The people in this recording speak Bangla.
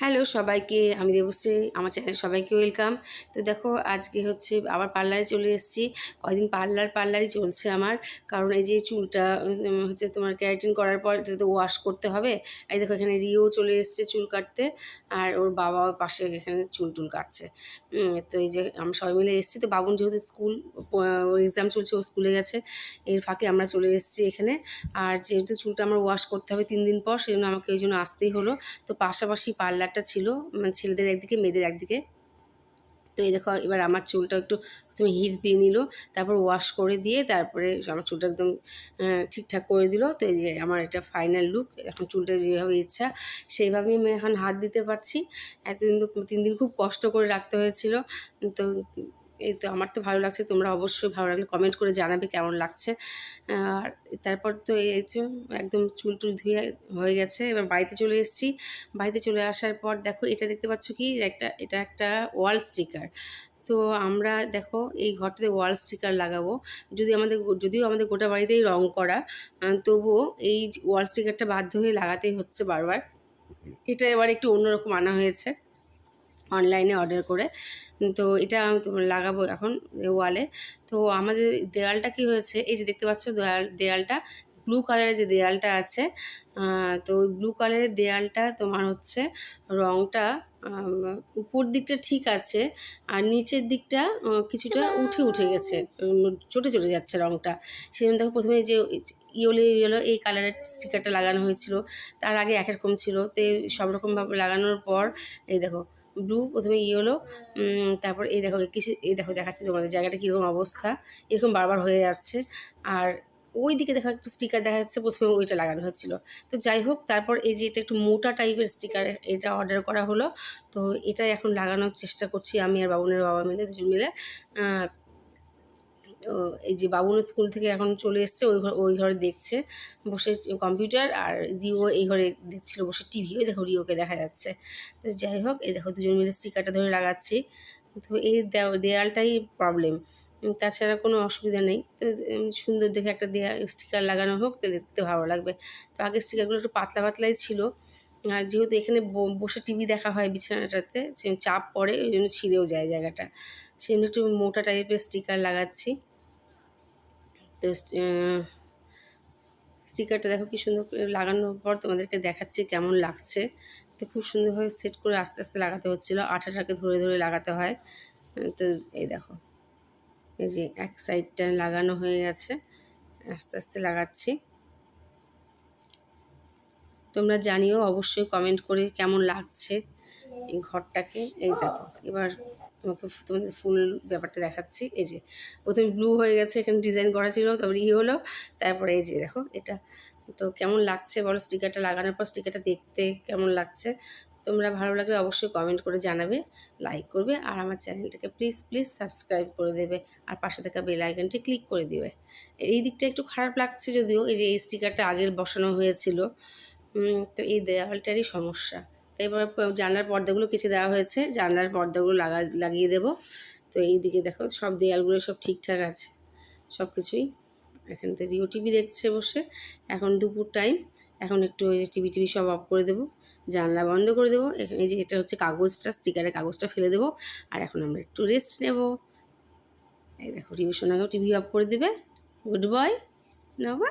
হ্যালো সবাইকে, আমি দেবশ্রী, আমার চ্যানেল সবাইকে ওয়েলকাম তো দেখো, আজকে হচ্ছে আবার পার্লারে চলে এসেছি। কয়দিন পার্লার, পার্লারই চলছে আমার। কারণ এই যে চুলটা হচ্ছে তোমার ক্যারাটিন করার পর এটা তো ওয়াশ করতে হবে। এই দেখো, এখানে রিও চলে এসেছে চুল কাটতে। আর ওর বাবা পাশে এখানে চুল টুল কাটছে। তো এই যে আমরা সবাই মিলে এসেছি। তো বাবুন যেহেতু স্কুল এক্সাম চলছে, ও স্কুলে গেছে। এর ফাঁকে আমরা চলে এসেছি এখানে। আর যেহেতু চুলটা আমার ওয়াশ করতে হবে তিন দিন পর সেই জন্য আমাকে ওই জন্য আসতেই হলো। তো পাশাপাশি পার্লারটা ছিল মানে ছেলেদের একদিকে, মেয়েদের একদিকে। তো এই দেখো, এবার আমার চুলটা একটু প্রথমে হিট দিয়ে নিল, তারপর ওয়াশ করে দিয়ে তারপরে আমার চুলটা একদম ঠিকঠাক করে দিল। তো এই যে আমার এটা ফাইনাল লুক এখন চুলটা যেভাবে ইচ্ছা, সেইভাবেই আমি এখন হাত দিতে পারছি। এতদিন তো তিন দিন খুব কষ্ট করে রাখতে হয়েছিল। তো এই তো আমার তো ভালো লাগছে তোমরা অবশ্যই ভালো লাগলে কমেন্ট করে জানাবে কেমন লাগছে। আর তারপর তো এই যে একদম চুল টুল ধুয়ে হয়ে গেছে এবার বাড়িতে চলে এসেছি। বাড়িতে চলে আসার পর দেখো এটা দেখতে পাচ্ছ কি? একটা এটা একটা ওয়াল স্টিকার তো আমরা দেখো এই ঘরটাতে ওয়াল স্টিকার লাগাবো। যদি আমাদের যদিও আমাদের গোটা বাড়িতেই রং করা তবুও এই ওয়াল স্টিকারটা বাধ্য হয়ে লাগাতেই হচ্ছে বারবার। এটা এবার একটু অন্যরকম আনা হয়েছে। অনলাইনে অর্ডার করে। তো এটা তোমার লাগাবো এখন ওয়ালে তো আমাদের দেয়ালটা কি হয়েছে? এই যে দেখতে পাচ্ছ দেয়াল দেয়ালটা ব্লু কালারের যে দেয়ালটা আছে তো ওই ব্লু কালারের দেয়ালটা তোমার হচ্ছে রঙটা উপর দিকটা ঠিক আছে আর নিচের দিকটা কিছুটা উঠে উঠে গেছে। চটে চটে যাচ্ছে রঙটা সেই জন্য দেখো প্রথমে যে ইয়েলো ইয়েলো এই কালারের স্টিকারটা লাগানো হয়েছিল। তার আগে এক রকম ছিল। তো সব রকমভাবে লাগানোর পর এই দেখো ব্লু প্রথমে ইয়েলো তারপর এই দেখো, কিছু, এই দেখো দেখাচ্ছে তোমাদের জায়গাটা কীরকম অবস্থা, এরকম বারবার হয়ে যাচ্ছে। আর ওই দিকে দেখা একটু স্টিকার দেখা যাচ্ছে প্রথমে ওইটা লাগানো হচ্ছিল। তো যাই হোক, তারপর এই যে এটা একটু মোটা টাইপের স্টিকার এটা অর্ডার করা হলো। তো এটা এখন লাগানোর চেষ্টা করছি আমি আর বাবুনের বাবা মিলে, দুজন মিলে। তো এই যে বাবুন স্কুল থেকে এখন চলে এসছে, ওই ঘর ওই ঘরে দেখছে বসে কম্পিউটার আর রিও এই ঘরে দেখছিল বসে টিভি। ওই দেখো রিওকে দেখা যাচ্ছে। তো যাই হোক, এই দেখো দুজন মিলে স্টিকারটা ধরে লাগাচ্ছি। তো এই দেয়ালটাই প্রবলেম তাছাড়া কোনো অসুবিধা নেই। তো সুন্দর দেখে একটা দেয়া স্টিকার লাগানো হোক তো দেখতে ভালো লাগবে। তো আগে স্টিকারগুলো একটু পাতলা পাতলাই ছিল। আর যেহেতু এখানে বসে টিভি দেখা হয় বিছানাটাতে চাপ পড়ে, ওই জন্য ছিঁড়েও যায় জায়গাটা। জন্য একটু মোটা টাইপের স্টিকার লাগাচ্ছি। তো স্টিকারটা দেখো কি সুন্দর লাগানোর পর তোমাদেরকে দেখাচ্ছি কেমন লাগছে। তো খুব সুন্দরভাবে সেট করে আস্তে আস্তে লাগাতে হচ্ছিল, আঠাটাকে ধরে ধরে লাগাতে হয়। তো এই দেখো, এই যে এক সাইডটা লাগানো হয়ে গেছে, আস্তে আস্তে লাগাচ্ছি। তোমরা জানিও, অবশ্যই কমেন্ট করে কেমন লাগছে এই ঘরটাকে। এই দেখো, এবার তোমাকে তোমাদের ফুল ব্যাপারটা দেখাচ্ছি। এই যে, প্রথমে ব্লু হয়ে গেছে, এখানে ডিজাইন করা ছিল, তারপরে ই হলো, তারপরে এই যে দেখো, এটা। তো কেমন লাগছে বলো স্টিকারটা লাগানোর পর স্টিকারটা দেখতে কেমন লাগছে? তোমরা ভালো লাগলে অবশ্যই কমেন্ট করে জানাবে লাইক করবে, আর আমার চ্যানেলটাকে প্লিজ প্লিজ সাবস্ক্রাইব করে দেবে, আর পাশে থাকা বেল আইকনটি ক্লিক করে দেবে। এই দিকটা একটু খারাপ লাগছে যদিও, এই যে এই স্টিকারটা আগের বসানো হয়েছিল তো এই দেওয়ালটারই সমস্যা। এবার জানলার পর্দাগুলো কেচে দেওয়া হয়েছে। জানলার পর্দাগুলো লাগা, লাগিয়ে দেবো। তো এই দিকে দেখো, সব দেয়ালগুলো সব ঠিকঠাক আছে। সব কিছুই এখান থেকে রিও টিভি দেখছে বসে। এখন দুপুর টাইম এখন একটু টিভি টিভি সব অফ করে দেবো। জানলা বন্ধ করে দেবো। এখানে এই যে এটা হচ্ছে কাগজটা স্টিকারের কাগজটা ফেলে দেবো। আর এখন আমরা একটু রেস্ট নেব। এই দেখো রিও সোনাকেও টিভি অফ করে দেবে। গুড বয় নেবা